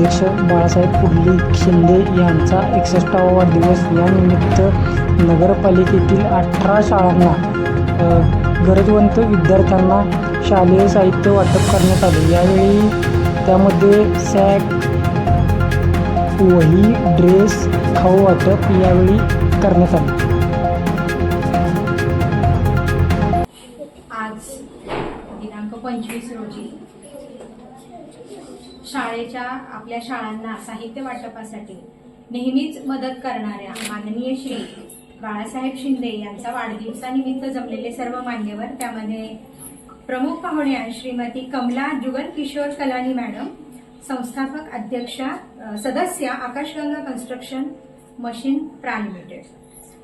अध्यक्ष बाळासाहेब पुंडलिक शिंदे यांचा एकसष्टावा वाढदिवस यानिमित्त नगरपालिकेतील अठरा शाळांना गरजवंत विद्यार्थ्यांना शालेय साहित्य वाटप करण्यात आले. यावेळी त्यामध्ये सॅक वही ड्रेस खाऊ वाटप यावेळी करण्यात आले. शाळांना साहित्य वाटपासाठी नेहमीच मदत करणाऱ्या माननीय श्री बाळासाहेब शिंदे यांचा वाढदिवसानिमित्त जमलेले सर्व मान्यवर. त्यामध्ये प्रमुख पाहुण्या श्रीमती कमला जुगल किशोर कलानी मॅडम संस्थापक अध्यक्षा सदस्य आकाशगंगा कन्स्ट्रक्शन मशीन प्रा लिमिटेड.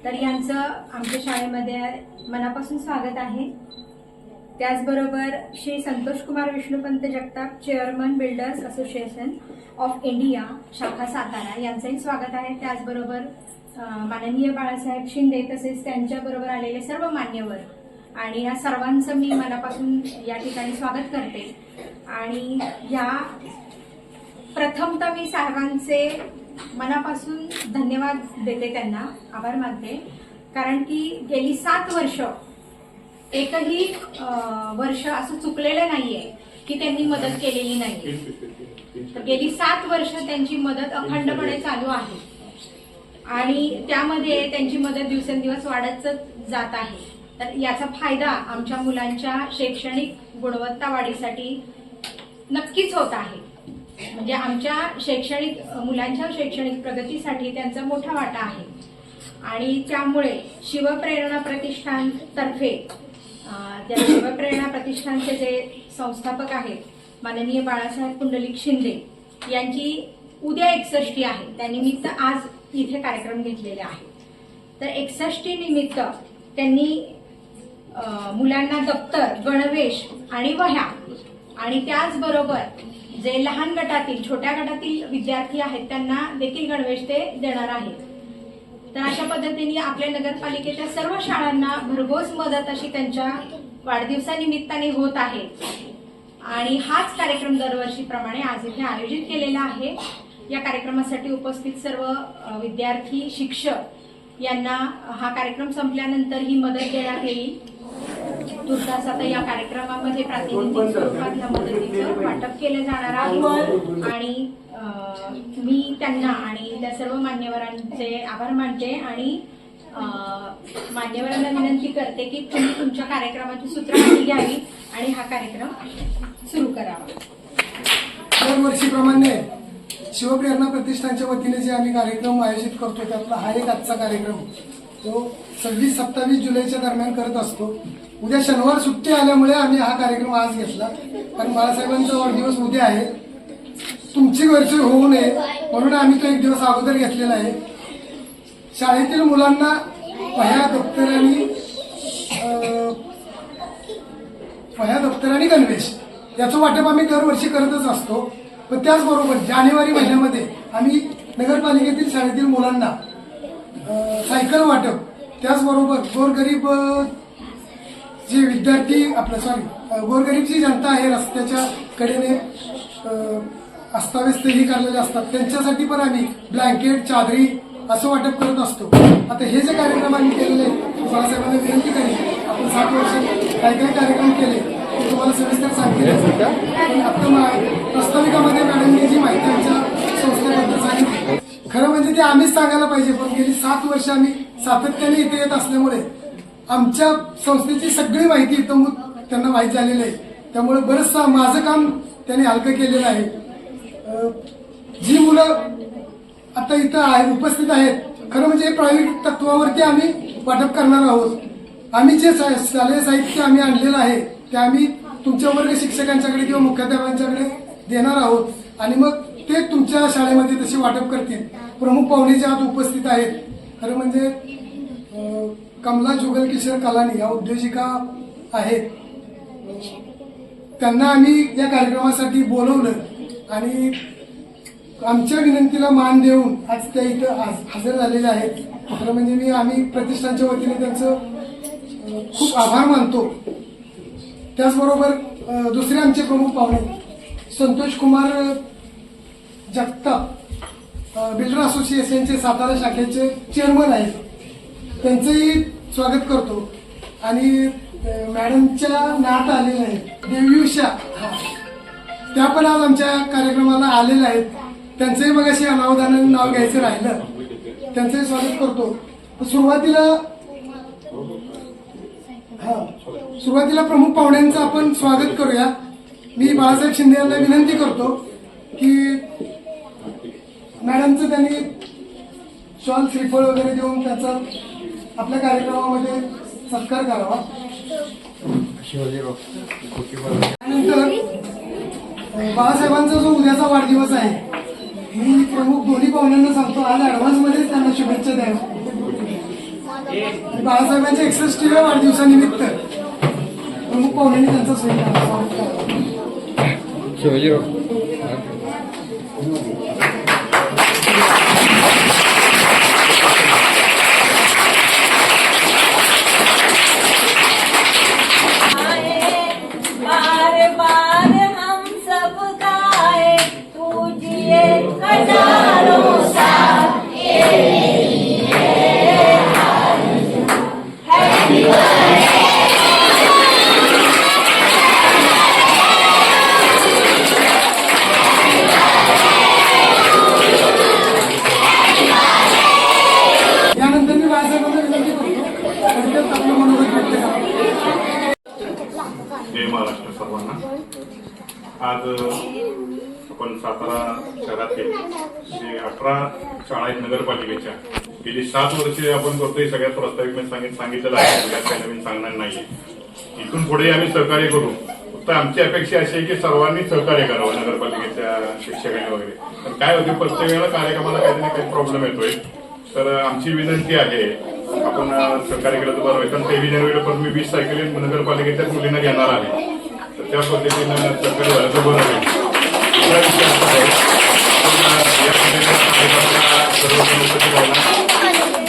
तर यांचं आमच्या शाळेमध्ये मनापासून स्वागत आहे. त्याचबरोबर Shri Santosh Kumar Vishnupant Jagtap chairman builders association of India शाखा सातारा यांचंही स्वागत आहे. त्याचबरोबर माननीय बाळासाहेब शिंदे तसेच त्यांच्याबरोबर आलेले सर्व मान्यवर आणि या सर्वांचं मी मनापासून या ठिकाणी स्वागत करते. आणि या प्रथमतः मी साहेबांचे मनापासून धन्यवाद देते त्यांना. आभार मानते. कारण की गेली सात वर्ष एकही वर्ष असं चुकलेलं नाहीये की त्यांनी मदत केलेली नाहीये. तर गेली सात वर्ष त्यांची मदत अखंडपणे चालू आहे. आणि त्यामध्ये त्यांची मदत दिवसेंदिवस वाढत जात आहे. तर याचा फायदा आमच्या मुलांच्या शैक्षणिक गुणवत्ता वाढीसाठी नक्कीच होत आहे. म्हणजे आमच्या शैक्षणिक मुलांच्या शैक्षणिक प्रगतीसाठी त्यांचा मोठा वाटा आहे. आणि त्यामुळे शिवप्रेरणा प्रतिष्ठान तर्फे त्या शिवप्रेरणा प्रतिष्ठानचे जे संस्थापक आहेत माननीय बाळासाहेब पुंडलिक शिंदे यांची उद्या एकसष्टी आहे. त्यानिमित्त आज इथे कार्यक्रम घेतलेले आहे तर एकसष्टी निमित्त त्यांनी मुलांना दप्तर गणवेश आणि वह्या आणि त्याचबरोबर जे लहान गटातील छोट्या गटातील विद्यार्थी आहेत त्यांना देखील गणवेश ते देणार आहेत. तर अशा पद्धतीने आपल्या नगरपालिकेच्या सर्व शाळांना भरघोस मदत अशी त्यांच्या वाढदिवसानिमित्ताने होत आहे. आणि हाच कार्यक्रम दरवर्षीप्रमाणे आज इथे आयोजित केलेला आहे. या कार्यक्रमासाठी उपस्थित सर्व विद्यार्थी शिक्षक यांना हा कार्यक्रम संपल्यानंतर ही मदत देण्यात येईल. तुर्तास आता या कार्यक्रमामध्ये प्रातिनिधिक स्वरूपात या मदतीचं वाटप केलं जाणार आहे. आणि मी त्यांना आणि त्या सर्व मान्यवरांचे आभार मानते आणि मान्यवरांना विनंती करते की तुम्ही तुमच्या कार्यक्रमाची सूत्रवाही घ्यावी आणि हा कार्यक्रम सुरू करावा. दरवर्षीप्रमाणे शिवप्रेरणा प्रतिष्ठानच्या वतीने जे आम्ही कार्यक्रम आयोजित करतो त्यातला हा एक आजचा कार्यक्रम तो सव्वीस सत्तावीस जुलैच्या दरम्यान करत असतो. उद्या शनिवार सुट्टी आल्यामुळे आम्ही हा कार्यक्रम आज घेतला. कारण बाळासाहेबांचा वाढदिवस उद्या आहे. तुमची गैरसोय होऊ नये म्हणून आम्ही तो एक दिवस अगोदर घेतलेला आहे. शाळेतील मुलांना वह्या दप्तर आणि अं, वह्या दप्तर आणि गणवेश. याचं वाटप आम्ही दरवर्षी करतच असतो. पण त्याचबरोबर जानेवारी महिन्यामध्ये आम्ही नगरपालिकेतील शाळेतील मुलांना सायकल वाटप त्याचबरोबर गोरगरीब जे विद्यार्थी आपलं सॉरी गोरगरीब जी जनता आहे रस्त्याच्या कडेने अस्ताव्यस्त ही करलेले असतात. त्यांच्यासाठी पण आम्ही ब्लँकेट चादरी असं वाटप करत असतो. आता हे जे कार्यक्रम आम्ही केलेले बाळासाहेबांना विनंती करेन आपण सात वर्ष काय काय कार्यक्रम केले ते तुम्हाला सविस्तर सांगतील. आता प्रास्ताविकामध्ये मॅडमनी जी माहिती आमच्या संस्थेबद्दल सांगितली खरं म्हणजे ते आम्हीच सांगायला पाहिजे पण गेली सात वर्ष आम्ही सातत्याने इथे येत असल्यामुळे आमच्या संस्थेची सगळी माहिती इथं त्यांना माहीत झालेली आहे. त्यामुळे बरंचसं माझं काम त्यांनी हलकं केलेलं आहे. जी मुलं आता इथं आहे उपस्थित आहेत खरं म्हणजे प्रायव्हेट तत्वावरती आम्ही वाटप करणार आहोत. आम्ही जे शालेय साहित्य आम्ही आणलेलं आहे ते आम्ही तुमच्या वर्ग शिक्षकांच्याकडे किंवा मुख्याध्यापकांच्याकडे देणार आहोत. आणि मग ते तुमच्या शाळेमध्ये तसे वाटप करतील. प्रमुख पाहुणे जे आज उपस्थित आहेत खरं म्हणजे कमला जुगल किशोर कलानी या उद्योजिका आहेत. त्यांना आम्ही या कार्यक्रमासाठी बोलवलं आणि आमच्या विनंतीला मान देऊन आज त्या इथं हजर झालेल्या आहेत. खरं म्हणजे मी आम्ही प्रतिष्ठानच्या वतीने त्यांचं खूप आभार मानतो. त्याचबरोबर दुसरे आमचे प्रमुख पाहुणे संतोष कुमार जगताप बिल्डर असोसिएशनचे सातारा शाखेचे चेअरमन आहेत. त्यांचंही स्वागत करतो. आणि मॅडमच्या नात आलेल्या आहेत. देवयुषा हा. त्या पण आज आमच्या कार्यक्रमाला आलेल्या आहेत. त्यांचंही मग अशी अनावधानाने नाव घ्यायचं राहिलं. त्यांचंही स्वागत करतो. सुरुवातीला हा. सुरुवातीला प्रमुख पाहुण्यांचं आपण स्वागत करूया. मी बाळासाहेब शिंदे यांना विनंती करतो की मॅडमचं त्यांनी शॉल श्रीफळ वगैरे देऊन त्याचा आपल्या कार्यक्रमामध्ये सत्कार करावा. त्यानंतर बाळासाहेबांचा जो उद्याचा वाढदिवस आहे मी प्रमुख दोन्ही पाहुण्यांना सांगतो आज ऍडव्हान्समध्ये त्यांना शुभेच्छा द्याव्या बाळासाहेबांच्या एकसष्टीव्या वाढदिवसानिमित्त प्रमुख पाहुण्यांनी त्यांचा स्वीकार स्वागत सातारा शहरातील जे अठरा शाळा आहेत नगरपालिकेच्या गेली सात वर्षे आपण करतोय सगळ्यात प्रस्तावित मी सांगित सांगितलेलं आहे. सगळ्यात काही नवीन सांगणार नाही इथून पुढे आम्ही सहकार्य करू. फक्त आमची अपेक्षा अशी आहे की सर्वांनी सहकार्य करावं नगरपालिकेच्या शिक्षकांनी वगैरे. पण काय होते प्रत्येक वेळेला कार्यक्रमाला काही ना काही प्रॉब्लेम येतोय. तर आमची विनंती आहे आपण सहकार्य केलं तर बरं होईल. कारण तेवीस जानेवारीला पण मी वीस सायकली नगरपालिकेच्या मुलींना घेणार आहे. तर त्या पद्धतीनं सहकार्य झालं तर बरं होईल.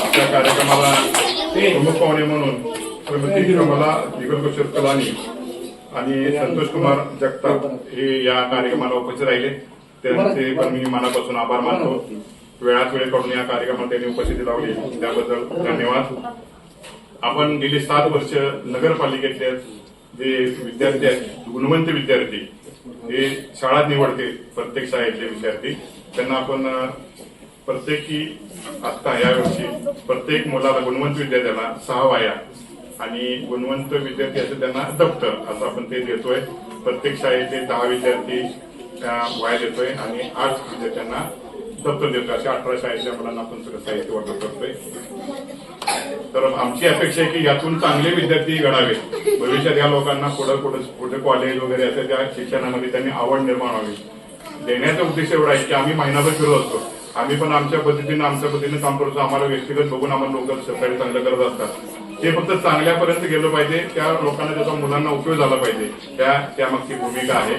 त्या कार्यक्रमाला प्रमुख पाहुणे म्हणून श्रीमती कमला कलानी आणि संतोष कुमार जगताप हे या कार्यक्रमाला उपस्थित राहिले त्यांचे पण मी मनापासून आभार मानतो वेळात वेळ काढून या कार्यक्रमात त्यांनी उपस्थिती लावली त्याबद्दल धन्यवाद आपण गेली सात वर्ष नगरपालिकेतले जे विद्यार्थी आहेत गुणवंत विद्यार्थी हे शाळा निवडते प्रत्येक शाळेतले विद्यार्थी. त्यांना आपण प्रत्येकी आता यावर्षी प्रत्येक मुलाला गुणवंत विद्यार्थ्याला सहा वाया आणि गुणवंत विद्यार्थी असं त्यांना दप्तर असं आपण ते देतोय. प्रत्येक शाळेचे दहा विद्यार्थी त्या वाया देतोय आणि आठ म्हणजे विद्यार्थ्यांना दप्तर देतोय. अशा अठरा शाळेच्या मुलांना आपण सगळं साहित्य वाटप करतोय. तर आमची अपेक्षा आहे की यातून चांगले विद्यार्थी घडावे. भविष्यात या लोकांना पुढे पुढे पुढे कॉलेज वगैरे असं त्या शिक्षणामध्ये त्यांनी आवड निर्माण व्हावी. देण्याचा उद्देश एवढा आहे की आम्ही महिनाभर फिरत असतो. आम्ही पण आमच्या पद्धतीनं आमच्या पद्धतीने काम करतो. आम्हाला व्यक्तिगत बघून आम्हाला लोक सहकार्य चांगलं करत असतात. ते फक्त चांगल्यापर्यंत गेलं पाहिजे. त्या लोकांना त्याचा मुलांना उपयोग झाला पाहिजे. त्या त्यामागची भूमिका आहे.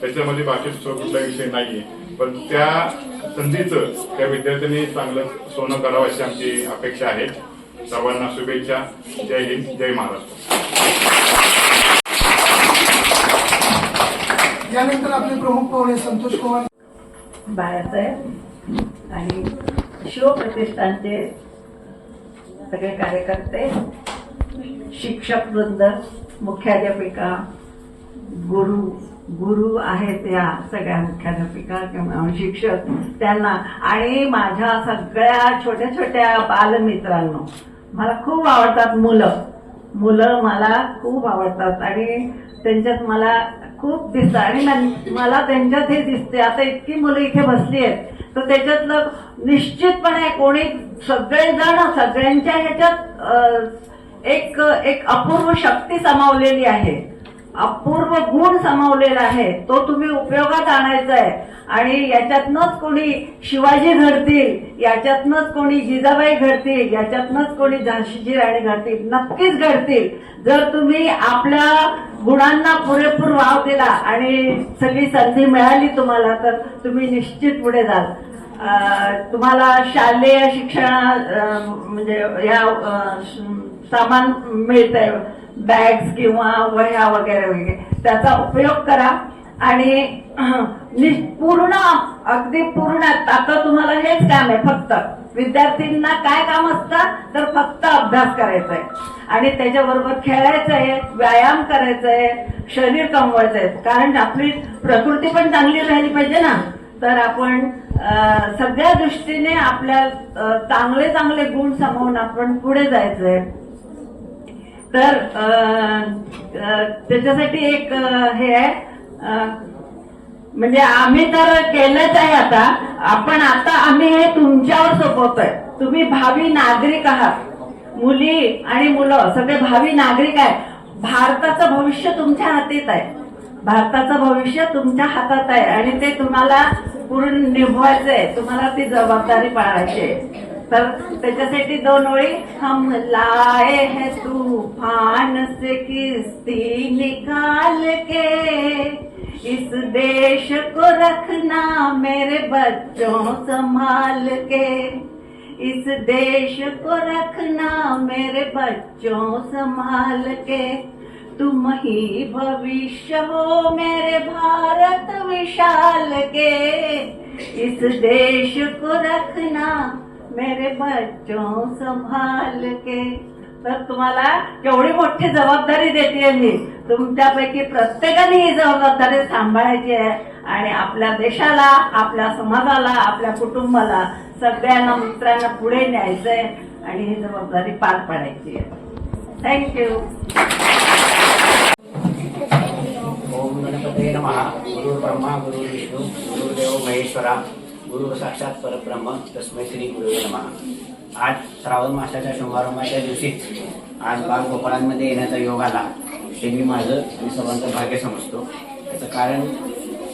त्याच्यामध्ये बाकी दुसरा कुठला विषय नाहीये. पण त्या संधीचं त्या विद्यार्थ्यांनी चांगलं सोनं करावं अशी आमची अपेक्षा आहे. सर्वांना शुभेच्छा. जय हिंद जय महाराष्ट्र. यानंतर आपले प्रमुख पाहुणे संतोष कुमार. बाळासाहेब आणि शिवप्रतिष्ठानचे सगळे कार्यकर्ते शिक्षक वृंद मुख्याध्यापिका गुरु गुरु आहेत या सगळ्या मुख्याध्यापिका किंवा शिक्षक त्यांना आणि माझ्या सगळ्या छोट्या छोट्या बालमित्रांनो. मला खूप आवडतात मुलं. मुलं मला खूप आवडतात आणि त्यांच्यात मला खूप दिसतं. आणि मला त्यांच्यात हे दिसते. आता इतकी मुलं इथे बसली आहेत. तर त्याच्यातलं निश्चितपणे कोणी सगळेजण सगळ्यांच्या ह्याच्यात एक एक अपूर्व शक्ती समावलेली आहे. अपूर्व गुण समावलेला आहे. तो तुम्ही उपयोगात आणायचा आहे आणि याच्यातनंच कोणी शिवाजी घडतील याच्यातनंच कोणी जिजाबाई घडतील याच्यातनंच कोणी झाशीची राणी घडतील नक्कीच घडतील. जर तुम्ही आपल्या गुणांना पुरेपूर वाव दिला आणि सगळी संधी मिळाली तुम्हाला तर तुम्ही निश्चित पुढे जाल. तुम्हाला शालेय शिक्षण म्हणजे या सामान मिळत सामान मिळतंय. बॅग्स किंवा वह्या वगैरे वगैरे. त्याचा उपयोग करा. आणि नि- पूर्ण अगदी पूर्ण आता तुम्हाला हेच काम आहे फक्त विद्यार्थ्यांना काय काम असतं तर फक्त अभ्यास करायचा आहे. आणि त्याच्याबरोबर खेळायचं आहे व्यायाम करायचा आहे शरीर कमवायचं आहे. कारण आपली प्रकृती पण चांगली राहिली पाहिजे ना. तर आपण सगळ्या दृष्टीने आपल्या चांगले चांगले गुण समवून आपण पुढे जायचंय. तर त्याच्यासाठी एक हे आहे म्हणजे आम्ही तर केलंच आहे आता आपण आता आम्ही हे तुमच्यावर सोपवतोय. तुम्ही भावी नागरिक आहात. मुली आणि मुलं सगळे भावी नागरिक आहे. भारताचं भविष्य तुमच्या हातीत आहे. भारताचं भविष्य तुमच्या हातात आहे आणि ते तुम्हाला पूर्ण निभवायचं आहे तुम्हाला ती जबाबदारी पाळायची आहे तर त्याच्यासाठी दोन ओळी हम लाए है तूफ़ान से किस्ती निकाल के। इस देश को रखना मेरे बच्चों संभाल के। इस देश को रखना मेरे बच्चों संभाल के। तुम ही भविष्य हो मेरे भारत विशाल के। इस देश को रखना मेरे बच्चों संभाल के. तर तुम्हाला केवढी मोठी जबाबदारी देते मी. तुमच्यापैकी प्रत्येकाने ही जबाबदारी सांभाळायची आहे. आणि आपल्या देशाला आपल्या समाजाला आपल्या कुटुंबाला सगळ्यांना मित्रांना पुढे न्यायचंय. आणि ही जबाबदारी पार पाडायची आहे. थँक्यू ओम गणपते नमः. गुरु ब्रह्मा गुरु विष्णू गुरुदेव महेश्वरा. गुरु साक्षात परब्रह्म तस्मै श्री गुरु नमः. आज श्रावण मासाच्या शुभारंभाच्या दिवशीच आज बालगोपाळांमध्ये येण्याचा योग आला ते मी माझं आणि सर्वांचं भाग्य समजतो. त्याचं कारण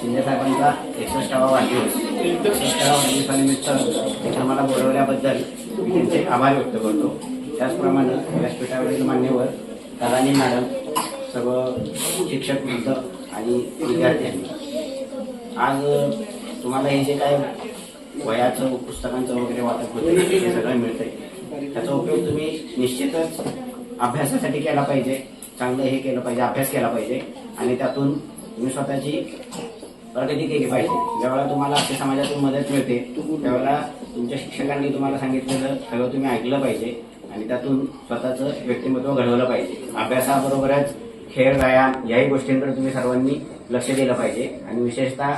शिंदे साहेबांचा एकसष्टावा वाढदिवस. एकसष्टावा वाढदिवसानिमित्त इथं मला बोलवल्याबद्दल मी त्यांचे आभार व्यक्त करतो. त्याचप्रमाणे व्यासपीठावरील मान्यवर कलानी मॅडम सर्व शिक्षक वृद्ध आणि विद्यार्थ्यांनी. आज तुम्हाला हे जे काय वयाचं पुस्तकांचं वगैरे वाटप होतं ते सगळं मिळतंय. त्याचा उपयोग तुम्ही निश्चितच अभ्यासासाठी केला पाहिजे. चांगलं हे केलं पाहिजे अभ्यास केला पाहिजे. आणि त्यातून तुम्ही स्वतःची प्रगती केली पाहिजे. ज्यावेळेला तुम्हाला आपल्या समाजातून मदत मिळते त्यावेळेला तुमच्या शिक्षकांनी तुम्हाला सांगितलेलं सगळं तुम्ही ऐकलं पाहिजे. आणि त्यातून स्वतःचं व्यक्तिमत्व घडवलं पाहिजे. अभ्यासाबरोबरच खेळ व्यायाम याही गोष्टींकडे तुम्ही सर्वांनी लक्ष दिलं पाहिजे. आणि विशेषतः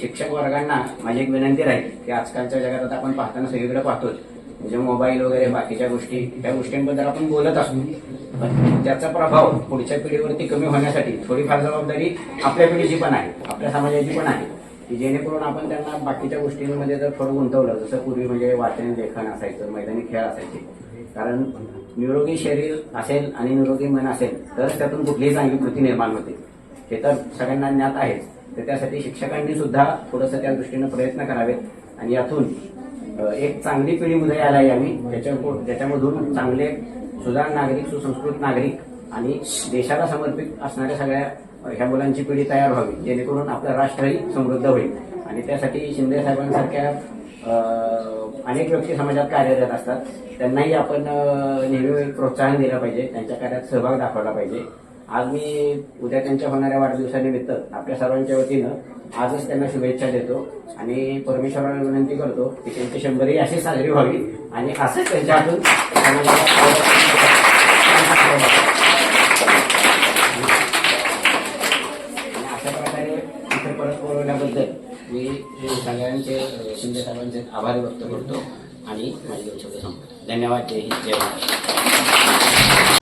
शिक्षक वर्गांना माझी एक विनंती राहील की आजकालच्या जगात आता आपण पाहताना सगळीकडे पाहतोच. म्हणजे मोबाईल वगैरे बाकीच्या गोष्टी त्या गोष्टींबद्दल आपण बोलत असतो. पण त्याचा प्रभाव पुढच्या पिढीवरती कमी होण्यासाठी थोडीफार जबाबदारी आपल्या पिढीची पण आहे आपल्या समाजाची पण आहे की जेणेकरून आपण त्यांना बाकीच्या गोष्टींमध्ये जर थोडं गुंतवलं जसं पूर्वी म्हणजे वाचन लेखन असायचं मैदानी खेळ असायचे. कारण निरोगी शरीर असेल आणि निरोगी मन असेल तरच त्यातून कुठलीही चांगली कृती निर्माण होते. हे तर सगळ्यांना ज्ञात आहेच तर त्यासाठी शिक्षकांनी सुद्धा थोडंसं त्या दृष्टीनं प्रयत्न करावेत. आणि यातून एक चांगली पिढी उदयाला यावी. ज्याच्या ज्याच्यामधून चांगले सुधार नागरिक सुसंस्कृत नागरिक आणि देशाला समर्पित असणाऱ्या सगळ्या ह्या मुलांची पिढी तयार व्हावी. जेणेकरून आपलं राष्ट्रही समृद्ध होईल. आणि त्यासाठी शिंदे साहेबांसारख्या अनेक व्यक्ती समाजात कार्यरत असतात. त्यांनाही आपण नेहमी प्रोत्साहन दिलं पाहिजे. त्यांच्या कार्यात सहभाग दाखवला पाहिजे. आज मी उद्या त्यांच्या होणाऱ्या वाढदिवसानिमित्त आपल्या सर्वांच्या वतीनं आजच त्यांना शुभेच्छा देतो आणि परमेश्वराला विनंती करतो की त्यांची शंभरी अशी साजरी व्हावी आणि असंच त्यांच्या हातून अशा प्रकारे इथे परत बोलवल्याबद्दल मी सगळ्यांचे शिंदे साहेबांचे आभार व्यक्त करतो आणि माझे दोन शब्द धन्यवाद. जय हिंद. जय महाराष्ट्र.